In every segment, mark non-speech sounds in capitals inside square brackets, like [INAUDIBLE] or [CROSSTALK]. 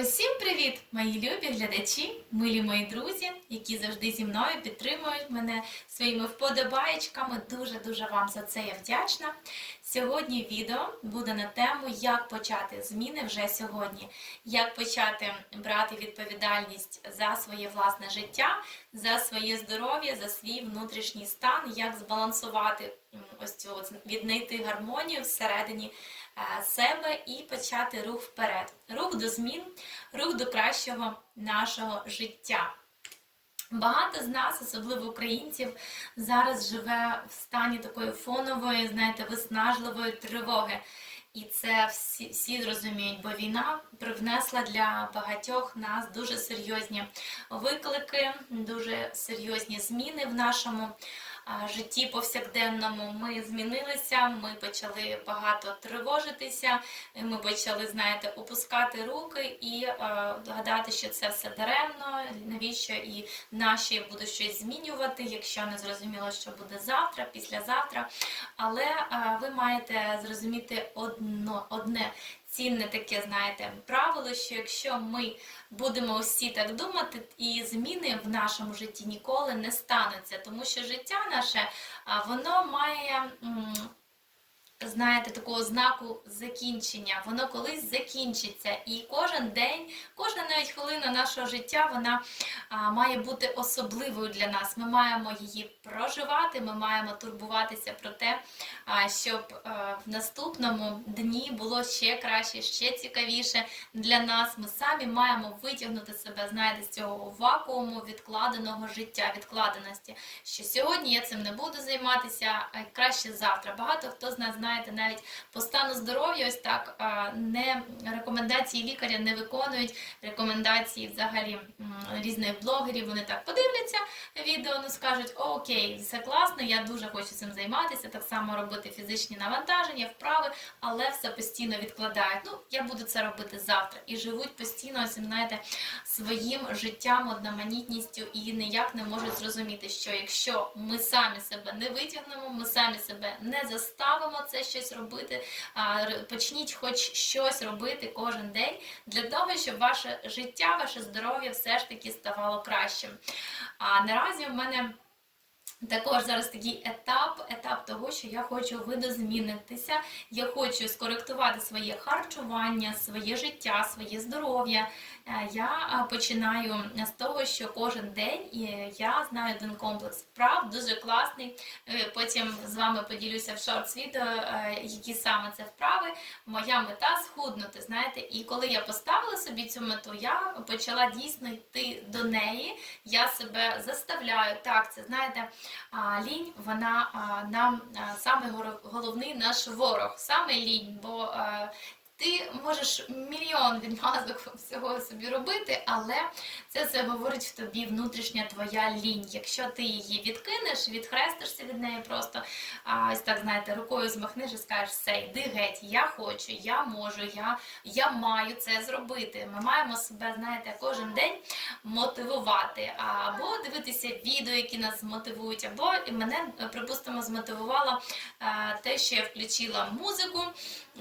Усім привіт, мої любі глядачі, милі мої друзі, які завжди зі мною підтримують мене своїми вподобаєчками. Дуже дуже вам за це я вдячна. Сьогодні відео буде на тему, як почати зміни вже сьогодні, як почати брати відповідальність за своє власне життя, за своє здоров'я, за свій внутрішній стан, як збалансувати ось цю віднайти гармонію всередині себе і почати рух вперед, рух до змін, рух до кращого нашого життя. Багато з нас, особливо українців, зараз живе в стані такої фонової, знаєте, виснажливої тривоги. І це всі, всі зрозуміють, бо війна привнесла для багатьох нас дуже серйозні виклики, дуже серйозні зміни в нашому житті повсякденному. Ми змінилися, ми почали багато тривожитися, ми почали, знаєте, опускати руки і е, гадати, що це все даремно, навіщо і наші будуть щось змінювати, якщо не зрозуміло, що буде завтра, післязавтра. Але е, ви маєте зрозуміти одно, одне цінне таке, знаєте, правило, що якщо ми будемо усі так думати, і зміни в нашому житті ніколи не стануться, тому що життя наше, воно має. Знаєте, такого знаку закінчення, воно колись закінчиться, і кожен день, кожна навіть хвилина нашого життя, вона а, має бути особливою для нас. Ми маємо її проживати, ми маємо турбуватися про те, а, щоб а, в наступному дні було ще краще, ще цікавіше для нас. Ми самі маємо витягнути себе, знаєте, з цього вакууму відкладеного життя, відкладеності. Що сьогодні я цим не буду займатися, а краще завтра. Багато хто з нас знаєте, навіть по стану здоров'я, ось так не рекомендації лікаря не виконують рекомендації взагалі різних блогерів. Вони так подивляться відео, ну скажуть, «О, окей, все класно, я дуже хочу цим займатися, так само робити фізичні навантаження, вправи, але все постійно відкладають. Ну, я буду це робити завтра. І живуть постійно, цим, знаєте, своїм життям, одноманітністю і ніяк не можуть зрозуміти, що якщо ми самі себе не витягнемо, ми самі себе не заставимо це щось робити, почніть хоч щось робити кожен день для того, щоб ваше життя, ваше здоров'я все ж таки ставало кращим. А наразі в мене. Також зараз такий етап, етап того, що я хочу видозмінитися, я хочу скоректувати своє харчування, своє життя, своє здоров'я. Е, Я е, починаю з того, що кожен день е, я знаю один комплекс вправ, дуже класний. Потім з вами поділюся в шортс відео, які саме це вправи. Моя мета схуднути. Знаєте, і коли я поставила собі цю мету, я почала дійсно йти до неї. Я себе заставляю. Так, це знаєте, лінь, вона нам саме головний наш ворог, саме лінь, бо ти можеш мільйон відмазок [LAUGHS] всього собі робити, але це все говорить в тобі внутрішня твоя лінь. Якщо ти її відкинеш, відхрестишся від неї просто а, ось так, знаєте, рукою змахнеш і скажеш, все, йди геть, я хочу, я можу, я, я маю це зробити. Ми маємо себе, знаєте, кожен день мотивувати, або дивитися відео, які нас мотивують, або і мене, припустимо, змотивувало те, що я включила музику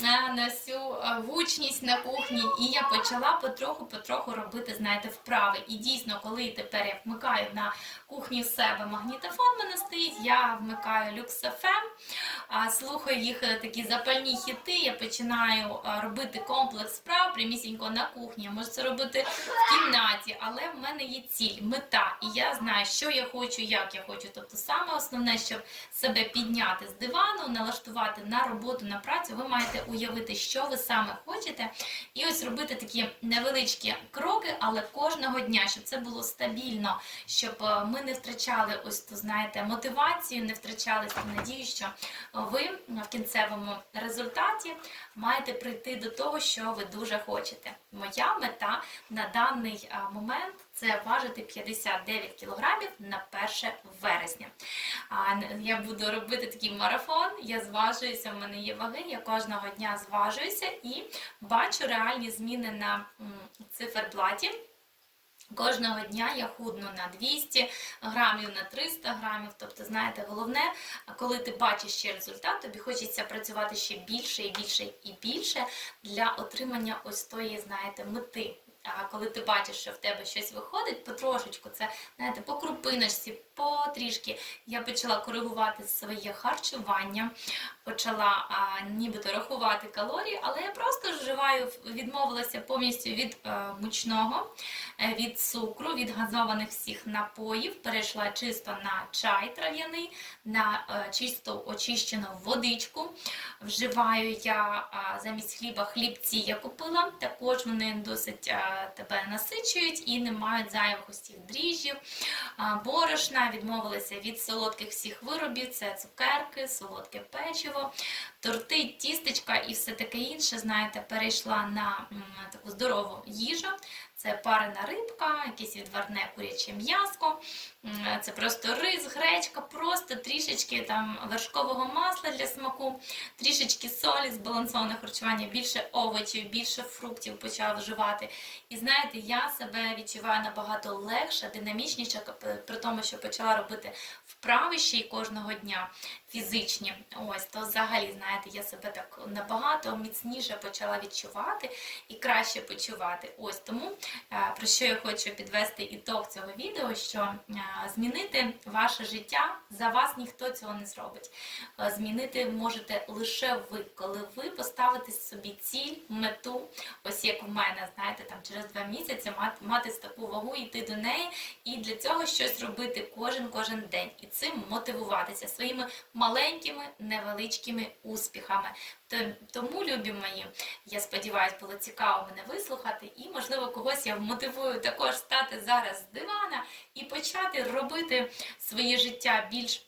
е, на всю гучність на кухні, і я почала потроху-потроху робити, знаєте, вправи. І дійсно, коли тепер я вмикаю на кухні в себе магнітофон, мене стоїть, я вмикаю FM, слухаю їх е, такі запальні хіти, я починаю робити комплекс вправ прямісінько на кухні. Я можу це робити в кімнаті, але в мене є ціль, мета, і я знаю, що я хочу, як я хочу. Тобто, саме основне, щоб себе підняти з дивану, налаштувати на роботу, на працю, ви маєте уявити, що ви саме хочете, і ось робити такі невеличкі кроки, але кожного дня, щоб це було стабільно, щоб е, ми не втрачали ось ту, знаєте, мотивацію, не втрачали цю надію, що ви в кінцевому результаті маєте прийти до того, що ви дуже хочете. Моя мета на даний момент це важити 59 кілограмів на 1 вересня. Я буду робити такий марафон, я зважуюся, в мене є ваги, я кожного дня зважуюся і бачу реальні зміни на циферблаті. Кожного дня я худну на 200 грамів, на 300 грамів. Тобто, знаєте, головне, коли ти бачиш ще результат, тобі хочеться працювати ще більше і більше і більше для отримання ось тої, знаєте, мети. А коли ти бачиш, що в тебе щось виходить, потрошечку, це знаєте, по крупиночці, потрішки я почала коригувати своє харчування, почала а, нібито рахувати калорії, але я просто вживаю, відмовилася повністю від е, мучного, е, від цукру, від газованих всіх напоїв, перейшла чисто на чай трав'яний, на е, чисто очищену водичку. Вживаю я а, замість хліба хлібці я купила. Також вони досить а, тебе насичують і не мають зайвих ось дріжджів, борошна. Відмовилася від солодких всіх виробів. Це цукерки, солодке печиво, торти, тістечка і все таке інше. Знаєте, перейшла на таку здорову їжу. Це парена рибка, якесь відварне куряче м'яско, це просто рис, гречка, просто трішечки там вершкового масла для смаку, трішечки солі, збалансоване харчування, більше овочів, більше фруктів почала вживати. І знаєте, я себе відчуваю набагато легше, динамічніше, при тому, що почала робити вправи ще й кожного дня фізичні. Ось, то взагалі, знаєте, я себе так набагато міцніше почала відчувати і краще почувати. Ось тому про що я хочу підвести ітог цього відео, що е, змінити ваше життя за вас ніхто цього не зробить. Е, Змінити можете лише ви, коли ви поставите собі ціль, мету, ось як у мене, знаєте, там через два місяці мати таку вагу, йти до неї, і для цього щось робити кожен кожен день, і цим мотивуватися своїми маленькими невеличкими успіхами. Тому, любі мої, я сподіваюся, було цікаво мене вислухати, і можливо когось я вмотивую також стати зараз з дивана і почати робити своє життя більш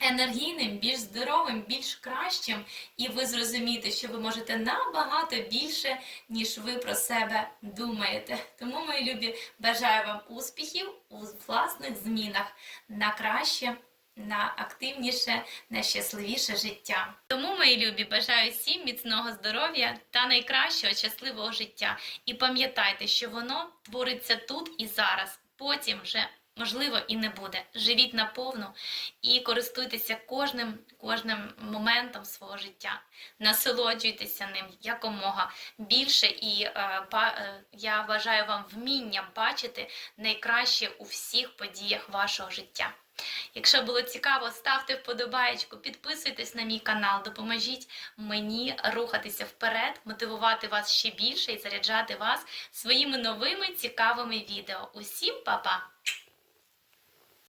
енергійним, більш здоровим, більш кращим, і ви зрозумієте, що ви можете набагато більше, ніж ви про себе думаєте. Тому, мої любі, бажаю вам успіхів у власних змінах на краще. На активніше, на щасливіше життя. Тому, мої любі, бажаю всім міцного здоров'я та найкращого щасливого життя. І пам'ятайте, що воно твориться тут і зараз. Потім вже можливо і не буде. Живіть наповну і користуйтеся кожним, кожним моментом свого життя. Насолоджуйтеся ним якомога більше, і е, е, я вважаю вам вмінням бачити найкраще у всіх подіях вашого життя. Якщо було цікаво, ставте вподобаєчку, підписуйтесь на мій канал, допоможіть мені рухатися вперед, мотивувати вас ще більше і заряджати вас своїми новими цікавими відео. Усім па-па!